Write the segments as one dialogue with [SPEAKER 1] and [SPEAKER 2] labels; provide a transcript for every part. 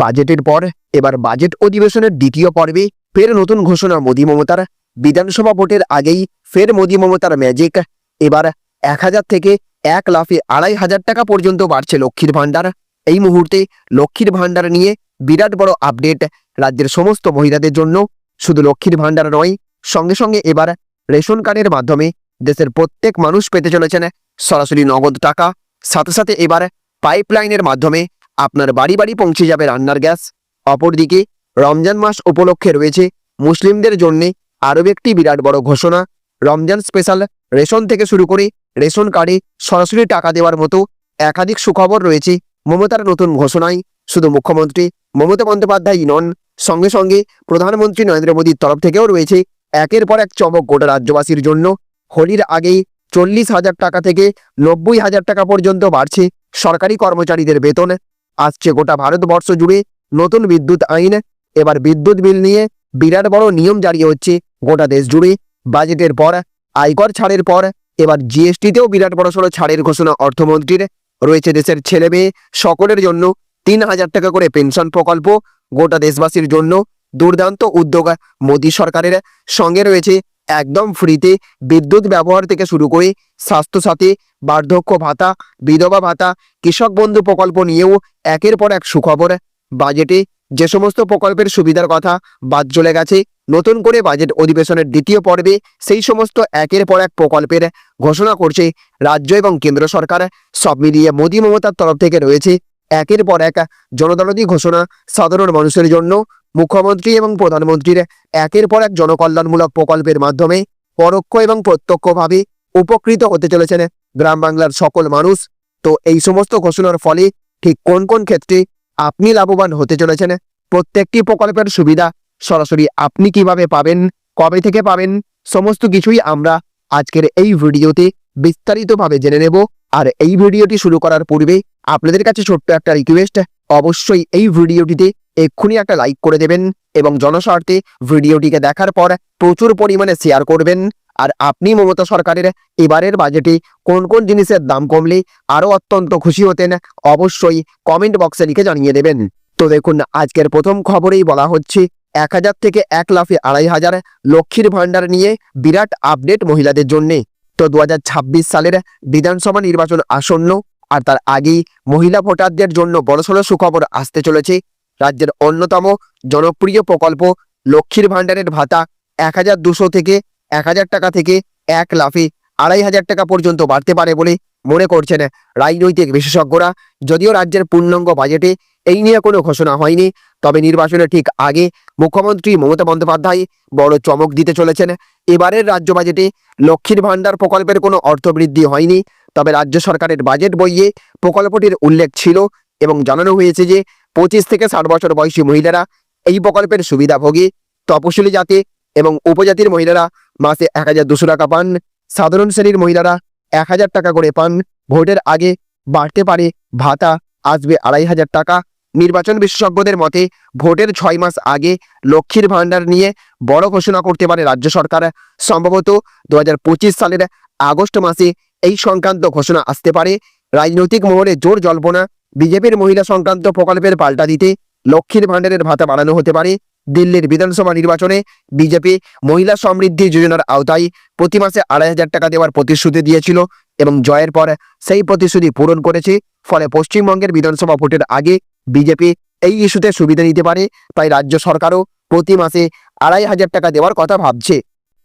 [SPEAKER 1] বাজেটের পর, এবার বাজেট অধিবেশনের দ্বিতীয় পর্বে ফের নতুন ঘোষণা মোদী মমতার। বিধানসভা ভোটের আগেই ফের মোদী মমতার ম্যাজিক এবার এক হাজার থেকে এক লাফে আড়াই হাজার টাকা পর্যন্ত বাড়ছে লক্ষ্মীর ভাণ্ডার। এই মুহূর্তে লক্ষ্মীর ভাণ্ডার নিয়ে বিরাট বড় আপডেট রাজ্যের সমস্ত মহিলাদের জন্য। শুধু লক্ষ্মীর ভাণ্ডার নয়, সঙ্গে সঙ্গে এবার রেশন কার্ডের মাধ্যমে দেশের প্রত্যেক মানুষ পেতে চলেছেন সরাসরি নগদ টাকা। সাথে সাথে এবার পাইপলাইনের মাধ্যমে আপনার বাড়ি বাড়ি পৌঁছে যাবে রান্নার গ্যাস। অপরদিকে, রমজান মাস উপলক্ষে রয়েছে মুসলিমদের জন্যে আরও একটি বিরাট বড় ঘোষণা। রমজান স্পেশাল রেশন থেকে শুরু করে রেশন কার্ডে সরাসরি টাকা দেওয়ার মতো একাধিক সুখবর রয়েছে মমতার নতুন ঘোষণায়। শুধু মুখ্যমন্ত্রী মমতা বন্দ্যোপাধ্যায়ই নন, সঙ্গে সঙ্গে প্রধানমন্ত্রী নরেন্দ্র মোদীর তরফ থেকেও রয়েছে একের পর এক চমক গোটা রাজ্যবাসীর জন্য। হোলির আগেই চল্লিশ হাজার টাকা থেকে নব্বই হাজার টাকা পর্যন্ত বাড়ছে সরকারি কর্মচারীদের বেতন। আসছে। গোটা ভারতবর্ষ জুড়ে নতুন বিদ্যুৎ আইন, এবার বিদ্যুৎ বিল নিয়ে বিরাট বড় নিয়ম জারি হচ্ছে গোটা দেশ জুড়ে। বাজেটের পর, আয়কর ছাড়ের পর, এবার জিএসটিতেও বিরাট বড় সড়ো ছাড়ের ঘোষণা অর্থমন্ত্রীর। রয়েছে দেশের ছেলে মেয়ে সকলের জন্য তিন হাজার টাকা করে পেনশন প্রকল্প। গোটা দেশবাসীর জন্য দুর্দান্ত উদ্যোগ মোদী সরকারের। সঙ্গে রয়েছে একদম ফ্রিতে বিদ্যুৎ ব্যবহার থেকে শুরু করে স্বাস্থ্যসাথী, বার্ধক্য ভাতা, বিধবা ভাতা, কৃষক বন্ধু প্রকল্প নিয়েও একের পর এক সুখবর। বাজেটে যে সমস্ত প্রকল্পের সুবিধার কথা বাদ চলে গেছে, নতুন করে বাজেট অধিবেশনের দ্বিতীয় পর্বে সেই সমস্ত একের পর এক প্রকল্পের ঘোষণা করছে রাজ্য এবং কেন্দ্র সরকার। সব মিলিয়ে মোদী মমতার তরফ থেকে রয়েছে একের পর এক জনদরদী ঘোষণা সাধারণ মানুষের জন্য। মুখ্যমন্ত্রী এবং প্রধানমন্ত্রীর একের পর এক জনকল্যাণমূলক প্রকল্পের মাধ্যমে পরোক্ষ এবং প্রত্যক্ষভাবে উপকৃত হতে চলেছেন গ্রাম বাংলার সকল মানুষ। তো এই সমস্ত ঘোষণার ফলে ঠিক কোন কোন ক্ষেত্রে আপনি লাভবান হতে চলেছেন? প্রত্যেকটি প্রকল্পের সুবিধা সরাসরি আপনি কীভাবে পাবেন? কবে থেকে পাবেন? সমস্ত কিছুই আমরা আজকের এই ভিডিওতে বিস্তারিতভাবে জেনে নেব। আর এই ভিডিওটি শুরু করার পূর্বে আপনাদের কাছে ছোট্ট একটা রিকোয়েস্ট অবশ্যই এই ভিডিওটিতে এক্ষুনি একটা লাইক করে দেবেন এবং জনস্বার্থে ভিডিওটিকে দেখার পর প্রচুর পরিমাণে শেয়ার করবেন। আর আপনি মমতা সরকারের এবারের বাজেটে কোন কোন জিনিসের দাম কমলে আরও অত্যন্ত খুশি হতেন অবশ্যই কমেন্ট বক্সে লিখে জানিয়ে দেবেন। তো দেখুন, আজকের প্রথম খবরেই বলা হচ্ছে, এক হাজার থেকে এক লাফে আড়াই হাজার লক্ষ্মীর ভাণ্ডার নিয়ে বিরাট আপডেট মহিলাদের জন্যে। তো দু হাজার ছাব্বিশ সালের বিধানসভা নির্বাচন আসন্ন, আর তার আগেই মহিলা ভোটারদের জন্য বড়সড় সুখবর আসতে চলেছে। রাজ্যের অন্যতম জনপ্রিয় প্রকল্প লক্ষ্মীর ভাণ্ডারের ভাতা এক হাজার দুশো থেকে এক হাজার টাকা থেকে এক লাফে আড়াই হাজার টাকা পর্যন্ত বাড়তে পারে বলে মনে করছেন রাজনৈতিক বিশেষজ্ঞরা। যদিও রাজ্যের পূর্ণাঙ্গ বাজেটে এই নিয়ে কোনো ঘোষণা হয়নি, তবে নির্বাচনের ঠিক আগে মুখ্যমন্ত্রী মমতা বন্দ্যোপাধ্যায় বড় চমক দিতে চলেছেন। এবারের রাজ্য বাজেটে লক্ষ্মীর ভাণ্ডার প্রকল্পের কোনো অর্থ বৃদ্ধি হয়নি, তবে রাজ্য সরকারের বাজেট বইয়ে প্রকল্পটির উল্লেখ ছিল এবং জানানো হয়েছে যে পঁচিশ থেকে ষাট বছর বয়সী মহিলারা এই প্রকল্পের সুবিধাভোগী, তপশিলি জাতি এবং উপজাতির মহিলারা মাসে এক হাজার দুশো টাকা পান। সাধারণ শ্রেণির মহিলারা এক হাজার টাকা করে পান। ভোটের আগে বাড়তে পারে ভাতা, আসবে আড়াই হাজার টাকা। নির্বাচন বিশেষজ্ঞদের মতে, ভোটের ছয় মাস আগে লক্ষ্মীর ভাণ্ডার নিয়ে বড় ঘোষণা করতে পারে রাজ্য সরকার। সম্ভবত দু হাজার পঁচিশ সালের আগস্ট মাসে এই সংক্রান্ত ঘোষণা আসতে পারে। রাজনৈতিক মহলে জোর জল্পনা বিজেপির মহিলা সংক্রান্ত প্রকল্পের পাল্টা দিতে লক্ষ্মীর ভাণ্ডারের ভাতা বাড়ানো হতে পারে। দিল্লির বিধানসভা নির্বাচনে বিজেপি মহিলা সমৃদ্ধি যোজনার আওতায় প্রতি মাসে আড়াই হাজার টাকা দেওয়ার প্রতিশ্রুতি দিয়েছিল এবং জয়ের পর সেই প্রতিশ্রুতি পূরণ করেছে। ফলে পশ্চিমবঙ্গের বিধানসভা ভোটের আগে বিজেপি এই ইস্যুতে সুবিধা নিতে পারে। তাই রাজ্য সরকারও প্রতি মাসে আড়াই হাজার টাকা দেওয়ার কথা ভাবছে।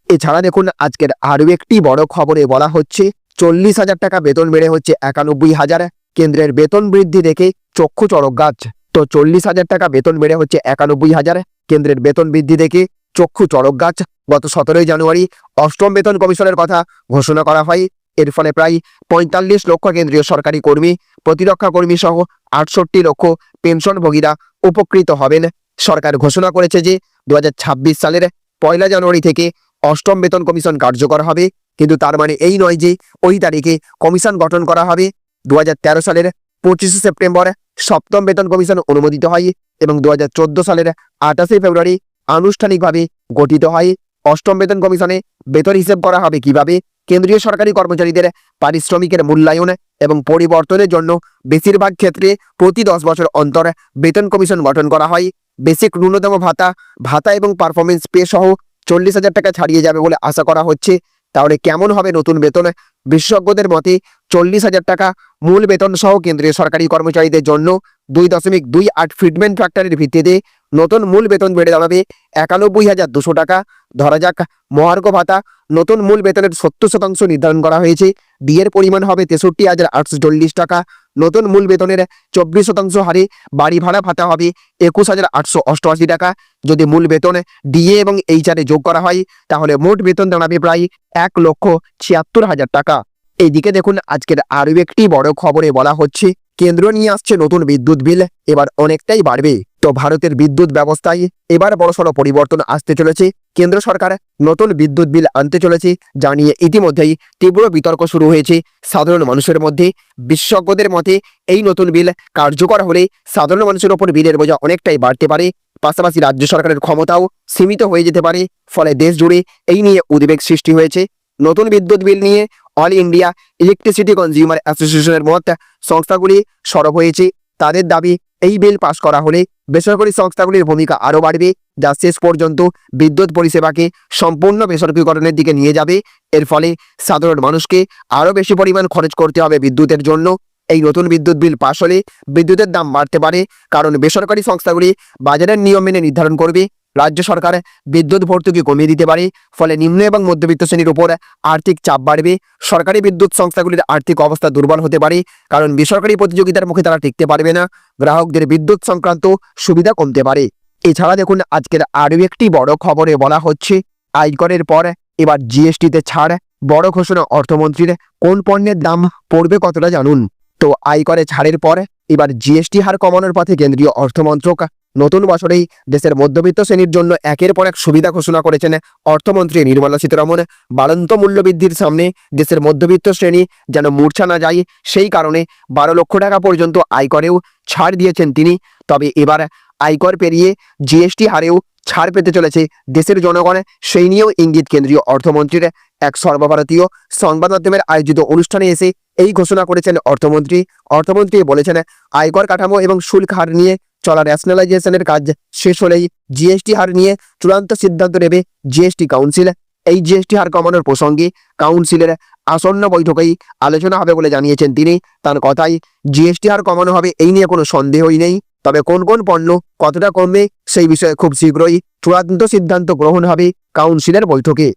[SPEAKER 1] এছাড়া দেখুন, আজকের আরও একটি বড় খবরে বলা হচ্ছে, চল্লিশ হাজার টাকা বেতন বেড়ে হচ্ছে একানব্বই হাজার। কেন্দ্রের বেতন বৃদ্ধি দেখে চক্ষু চড়ক গাছ। তো চল্লিশ হাজার টাকা বেতন বেড়ে হচ্ছে একানব্বই হাজার। কেন্দ্রের বেতন বৃদ্ধি দেখে চক্ষু চড়ক গাছ গত সতেরোই জানুয়ারি অষ্টম বেতন কমিশনের কথা ঘোষণা করা হয়। এর ফলে প্রায় পঁয়তাল্লিশ লক্ষ কেন্দ্রীয় সরকারি কর্মী, প্রতিরক্ষা কর্মী সহ আটষট্টি লক্ষ পেনশনভোগীরা উপকৃত হবেন। সরকার ঘোষণা করেছে যে দু হাজার ছাব্বিশ সালের পয়লা জানুয়ারি থেকে অষ্টম বেতন কমিশন কার্যকর হবে। কিন্তু তার মানে এই নয় যে ওই তারিখে কমিশন গঠন করা হবে। দু হাজার তেরো সালের পঁচিশে সেপ্টেম্বর সপ্তম বেতন কমিশন অনুমোদিত হয় এবং দু হাজার চোদ্দ সালের আঠাশে ফেব্রুয়ারি আনুষ্ঠানিকভাবে গঠিত হয়। অষ্টম বেতন কমিশনে বেতন হিসেব করা হবে কীভাবে? কেন্দ্রীয় সরকারি কর্মচারীদের পারিশ্রমিকের মূল্যায়ন এবং পরিবর্তনের জন্য বেশিরভাগ ক্ষেত্রে প্রতি দশ বছর অন্তর বেতন কমিশন গঠন করা হয়। বেসিক ন্যূনতম ভাতা ভাতা এবং পারফরমেন্স পে সহ চল্লিশ হাজার টাকা ছাড়িয়ে যাবে বলে আশা করা হচ্ছে। তাহলে কেমন হবে নতুন বেতন? বিশেষজ্ঞদের মতে চল্লিশ হাজার টাকা মূল বেতন সহ কেন্দ্রীয় সরকারি কর্মচারীদের জন্য দুই দশমিক দুই আট ফিডমেন্ট ফ্যাক্টরের ভিত্তিতে নতুন মূল বেতন বেড়ে দাঁড়াবে একানব্বই হাজার দুশো টাকা। ধরা যাক, মহার্ঘ ভাতা, নতুন মূল বেতনের সত্তর শতাংশ নির্ধারণ করা হয়েছে। বিয়ের পরিমাণ হবে তেষট্টি হাজার আটশো চল্লিশ টাকা। নতুন মূল বেতনের চব্বিশ শতাংশ হারে বাড়ি ভাড়া ভাতা হবে একুশ হাজার আটশো অষ্টআশি টাকা। যদি মূল বেতন ডিএ এবং এইচআরে যোগ করা হয়, তাহলে মোট বেতন দাঁড়াবে প্রায় এক লক্ষ ছিয়াত্তর হাজার টাকা। এইদিকে দেখুন, আজকের আরও একটি বড় খবরে বলা হচ্ছে, কেন্দ্র নিয়ে আসছে নতুন বিদ্যুৎ বিল, এবার অনেকটাই বাড়বে। তো ভারতের বিদ্যুৎ ব্যবস্থায় এবার বড়সড় পরিবর্তন আসতে চলেছে। কেন্দ্র সরকার নতুন বিদ্যুৎ বিল আনতে চলেছে, যা নিয়ে ইতিমধ্যেই তীব্র বিতর্ক শুরু হয়েছে। সাধারণ মানুষের মধ্যে, বিশেষজ্ঞদের মতে, এই নতুন বিল কার্যকর হলে সাধারণ মানুষের ওপর বিলের বোঝা অনেকটাই বাড়তে পারে। পাশাপাশি রাজ্য সরকারের ক্ষমতাও সীমিত হয়ে যেতে পারে, ফলে দেশ জুড়ে এই নিয়ে উদ্বেগ সৃষ্টি হয়েছে। নতুন বিদ্যুৎ বিল নিয়ে অল ইন্ডিয়া ইলেকট্রিসিটি কনজিউমার অ্যাসোসিয়েশনের মত সংস্থাগুলি সরব হয়েছে। তাদের দাবি এই বিল পাশ করা হলে বেসরকারি সংস্থাগুলির ভূমিকা আরও বাড়বে, যা শেষ পর্যন্ত বিদ্যুৎ পরিষেবাকে সম্পূর্ণ বেসরকারীকরণের দিকে নিয়ে যাবে। এর ফলে সাধারণ মানুষকে আরও বেশি পরিমাণ খরচ করতে হবে বিদ্যুতের জন্য। এই নতুন বিদ্যুৎ বিল পাশ হলে বিদ্যুতের দাম বাড়তে পারে, কারণ বেসরকারি সংস্থাগুলি বাজারের নিয়ম মেনে নির্ধারণ করবে। রাজ্য সরকার বিদ্যুৎ ভর্তুকি কমিয়ে দিতে পারে। ফলে নিম্ন এবং মধ্যবিত্ত শ্রেণির উপর আর্থিক চাপ বাড়বে। সরকারি বিদ্যুৎ সংস্থাগুলির আর্থিক অবস্থা দুর্বল হতে পারে। কারণ বেসরকারি প্রতিযোগিতার মুখে তারা টিকতে পারবে না। গ্রাহকদের বিদ্যুৎ সংক্রান্ত সুবিধা কমতে পারে। এছাড়া দেখুন, আজকের আরও একটি বড় খবরে বলা হচ্ছে, আয়করের পর এবার জিএসটিতে ছাড়। বড় ঘোষণা অর্থমন্ত্রীর। কোন পণ্যের দাম পড়বে কতটা জানুন? তো আয়করে ছাড়ের পর এবার জিএসটি হার কমানোর পথে কেন্দ্রীয় অর্থমন্ত্রক নতুন বছরেই দেশের মধ্যবিত্ত শ্রেণির জন্য একের পর এক সুবিধা ঘোষণা করেছেন অর্থমন্ত্রী নির্মলা সীতারমন। বাড়ন্ত মূল্যবৃদ্ধির সামনে দেশের মধ্যবিত্ত শ্রেণি যেন মূর্ছা না যায়, সেই কারণে বারো লক্ষ টাকা পর্যন্ত আয়করেও ছাড় দিয়েছেন তিনি। তবে এবার আয়কর পেরিয়ে জিএসটি হারেও ছাড় পেতে চলেছে দেশের জনগণ। সেই নিয়েও ইঙ্গিত কেন্দ্রীয় অর্থমন্ত্রীর এক সর্বভারতীয় সংবাদ মাধ্যমের আয়োজিত অনুষ্ঠানে এসে এই ঘোষণা করেছেন অর্থমন্ত্রী। অর্থমন্ত্রী বলেছেন, আয়কর কাঠামো এবং শুল্ক হার নিয়ে চলা ন্যাশনালাইজেশনের কাজ শেষ হলেই জিএসটি হার নিয়ে চূড়ান্ত সিদ্ধান্ত নেবে জিএসটি কাউন্সিল এই জিএসটি হার কমানোর প্রসঙ্গে কাউন্সিলের আসন্ন বৈঠকেই আলোচনা হবে বলে জানিয়েছেন তিনি। তার কথাই জিএসটি হার কমানো হবে এই নিয়ে কোনো সন্দেহই নেই। তবে কোন কোন পণ্য কতটা কমবে সেই বিষয়ে খুব শীঘ্রই চূড়ান্ত সিদ্ধান্ত গ্রহণ হবে কাউন্সিলের বৈঠকে।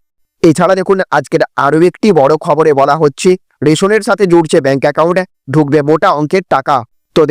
[SPEAKER 1] এছাড়া দেখুন, আজকের আরও একটি বড় খবরে বলা হচ্ছে, রেশনের সাথে জুড়ছে ব্যাংক অ্যাকাউন্ট ঢুকবে মোটা অঙ্কের টাকা।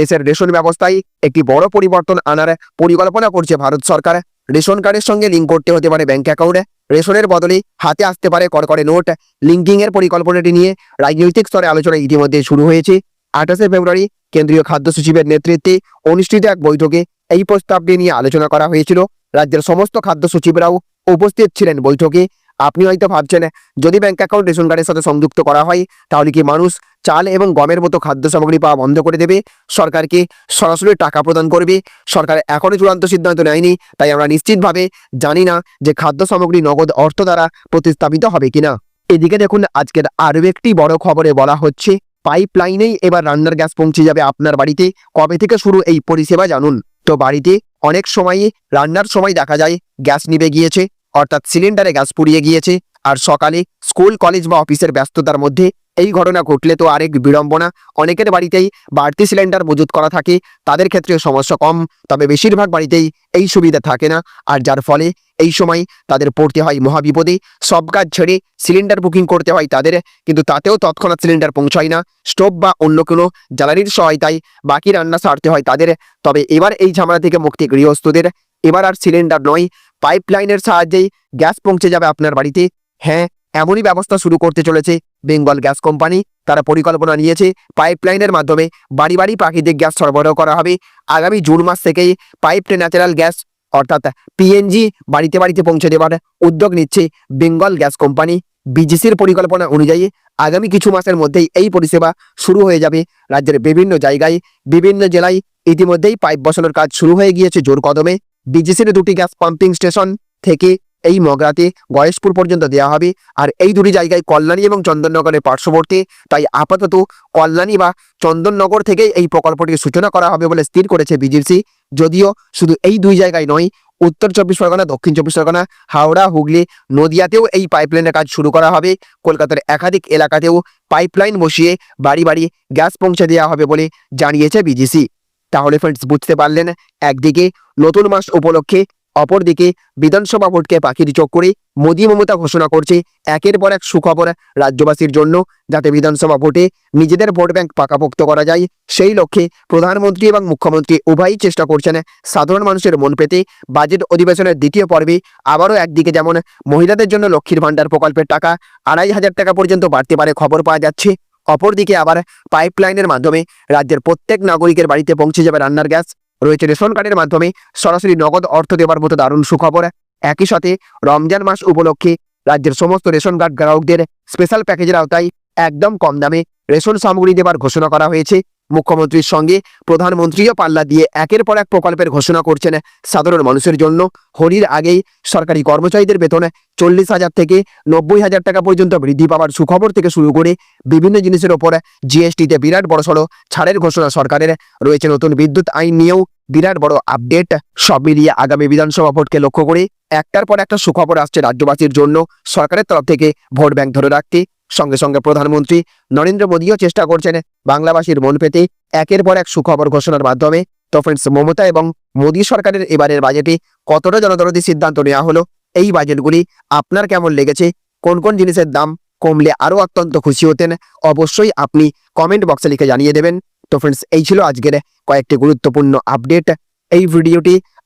[SPEAKER 1] দেশের রেশন ব্যবস্থায় একটি বড় পরিবর্তন আনার পরিকল্পনা করছে ভারত সরকার। রেশন কার্ডের সঙ্গে লিঙ্ক করতে হতে পারে ব্যাংক অ্যাকাউন্টে রেশনের বদলে হাতে আসতে পারে করকরে নোট লিঙ্কিং এর পরিকল্পনাটি নিয়ে রাজনৈতিক স্তরে আলোচনা ইতিমধ্যে শুরু হয়েছে। আঠাশে ফেব্রুয়ারি কেন্দ্রীয় খাদ্য সচিবের নেতৃত্বে অনুষ্ঠিত এক বৈঠকে এই প্রস্তাবটি নিয়ে আলোচনা করা হয়েছিল। রাজ্যের সমস্ত খাদ্য সচিবরাও উপস্থিত ছিলেন বৈঠকে। আপনি হয়তো ভাবছেন, যদি ব্যাঙ্ক অ্যাকাউন্ট রেশন কার্ডের সাথে সংযুক্ত করা হয়, তাহলে কি মানুষ চাল এবং গমের মতো খাদ্য সামগ্রী পাওয়া বন্ধ করে দেবে। সরকারকে সরাসরি টাকা প্রদান করবে। সরকার এখনও চূড়ান্ত সিদ্ধান্ত নেয়নি, তাই আমরা নিশ্চিতভাবে জানি না যে খাদ্য সামগ্রী নগদ অর্থ দ্বারা প্রতিস্থাপিত হবে কিনা। এদিকে দেখুন, আজকের আরও একটি বড় খবরে বলা হচ্ছে পাইপ লাইনেই এবার রান্নার গ্যাস পৌঁছে যাবে আপনার বাড়িতে। কবে থেকে শুরু এই পরিষেবা জানুন? তো বাড়িতে অনেক সময়ই রান্নার সময় দেখা যায়, গ্যাস নিভে গিয়েছে, অর্থাৎ সিলিন্ডারে গ্যাস পুড়িয়ে গিয়েছে, আর সকালে স্কুল, কলেজ বা অফিসের ব্যস্ততার মধ্যে এই ঘটনা ঘটলে তো আরেক বিড়ম্বনা। অনেকের বাড়িতেই বাড়তি সিলিন্ডার মজুত করা থাকে, তাদের ক্ষেত্রে সমস্যা কম, তবে বেশিরভাগ বাড়িতেই এই সুবিধা থাকে না। আর যার ফলে এই সময় তাদের পড়তে হয় মহাবিপদে। সব কাজ ছেড়ে সিলিন্ডার বুকিং করতে হয় তাদের, কিন্তু তাতেও তৎক্ষণাৎ সিলিন্ডার পৌঁছায় না। স্টোভ বা অন্য কোনো জ্বালানির সহায়তায় বাকি রান্না সারতে হয় তাদের। তবে এবার এই ঝামেলা থেকে মুক্তি গৃহস্থদের। এবার আর সিলিন্ডার নয় পাইপ লাইনের সাহায্যেই গ্যাস পৌঁছে যাবে আপনার বাড়িতে। হ্যাঁ এমনই ব্যবস্থা শুরু করতে চলেছে। বেঙ্গল গ্যাস কোম্পানি তারা পরিকল্পনা নিয়েছে পাইপলাইনের মাধ্যমে বাড়ি বাড়ি প্রাকৃতিক গ্যাস সরবরাহ করা হবে। আগামী জুন মাস থেকেই পাইপড ন্যাচারাল গ্যাস, অর্থাৎ পিএনজি বাড়িতে বাড়িতে পৌঁছে দেওয়ার উদ্যোগ নিচ্ছে বেঙ্গল গ্যাস কোম্পানি। বিজিসির পরিকল্পনা অনুযায়ী আগামী কিছু মাসের মধ্যেই এই পরিষেবা শুরু হয়ে যাবে। রাজ্যের বিভিন্ন জায়গায়, বিভিন্ন জেলায় ইতিমধ্যেই পাইপ বসানোর কাজ শুরু হয়ে গিয়েছে জোর কদমে। বিজিসির দুটি গ্যাস পাম্পিং স্টেশন থেকে এই মগরাতে গয়েশপুর পর্যন্ত দেওয়া হবে। আর এই দুটি জায়গায় কল্যাণী এবং চন্দননগরের পার্শ্ববর্তী, তাই আপাতত কল্যাণী বা চন্দননগর থেকে এই প্রকল্পটির সূচনা করা হবে বলে স্থির করেছে বিজেপি যদিও শুধু এই দুই জায়গায় নয়, উত্তর চব্বিশ পরগনা, দক্ষিণ চব্বিশ পরগনা, হাওড়া, হুগলি, নদিয়াতেও এই পাইপলাইনের কাজ শুরু করা হবে। কলকাতার একাধিক এলাকাতেও পাইপলাইন বসিয়ে বাড়ি বাড়ি গ্যাস পৌঁছে দেওয়া হবে বলে জানিয়েছে বিজিসি। তাহলে ফ্রেন্ডস বুঝতে পারলেন, একদিকে নতুন মাস উপলক্ষে অপরদিকে বিধানসভা ভোটকে পাখির চোখ করে মোদী মমতা ঘোষণা করছে, একের পর এক সুখবর রাজ্যবাসীর জন্য, যাতে বিধানসভা ভোটে নিজেদের ভোট ব্যাংক পাকাপোক্ত করা যায়। সেই লক্ষ্যে প্রধানমন্ত্রী এবং মুখ্যমন্ত্রী উভয়ই চেষ্টা করছেন সাধারণ মানুষের মন পেতে। বাজেট অধিবেশনের দ্বিতীয় পর্বে আবারও একদিকে যেমন মহিলাদের জন্য লক্ষ্মীর ভাণ্ডার প্রকল্পের টাকা আড়াই হাজার টাকা পর্যন্ত বাড়তে পারে খবর পাওয়া যাচ্ছে, অপরদিকে আবার পাইপলাইনের মাধ্যমে রাজ্যের প্রত্যেক নাগরিকের বাড়িতে পৌঁছে যাবে রান্নার গ্যাস। রয়েছে রেশন কার্ডের মাধ্যমে সরাসরি নগদ অর্থ দেওয়ার মতো দারুণ সুখবর। একই সাথে রমজান মাস উপলক্ষে রাজ্যের সমস্ত রেশন কার্ড গ্রাহকদের স্পেশাল প্যাকেজের আওতায় একদম কম দামে রেশন সামগ্রী দেবার ঘোষণা করা হয়েছে। মুখ্যমন্ত্রীর সঙ্গে প্রধানমন্ত্রীও পাল্লা দিয়ে একের পর এক প্রকল্পের ঘোষণা করছেন সাধারণ মানুষের জন্য। হোলির আগেই সরকারি কর্মচারীদের বেতনে চল্লিশ হাজার থেকে নব্বই হাজার টাকা পর্যন্ত বৃদ্ধি পাওয়ার সুখবর থেকে শুরু করে বিভিন্ন জিনিসের ওপর জিএসটিতে বিরাট বড়সড় ছাড়ের ঘোষণা সরকারের। রয়েছে নতুন বিদ্যুৎ আইন নিয়েও বিরাট বড় আপডেট। সব মিলিয়ে আগামী বিধানসভা ভোটকে লক্ষ্য করে একটার পর একটা সুখবর আসছে রাজ্যবাসীর জন্য। সরকারের তরফ থেকে ভোট ব্যাংক ধরে রাখতে সঙ্গে সঙ্গে প্রধানমন্ত্রী নরেন্দ্র মোদীও চেষ্টা করছেন বাংলাবাসীর মন পেতে একের পর এক সুখবর ঘোষণার মাধ্যমে। তো ফ্রেন্ডস মমতা এবং মোদী সরকারের এবারের বাজেটে কতটা জনদরদি সিদ্ধান্ত নেওয়া হলো? এই বাজেটগুলি আপনার কেমন লেগেছে? কোন কোন জিনিসের দাম কমলে আরও অত্যন্ত খুশি হতেন? অবশ্যই আপনি কমেন্ট বক্সে লিখে জানিয়ে দেবেন। তো ফ্রেন্ডস এই ছিল আজকের কয়েকটি গুরুত্বপূর্ণ আপডেট এই ভিডিওটি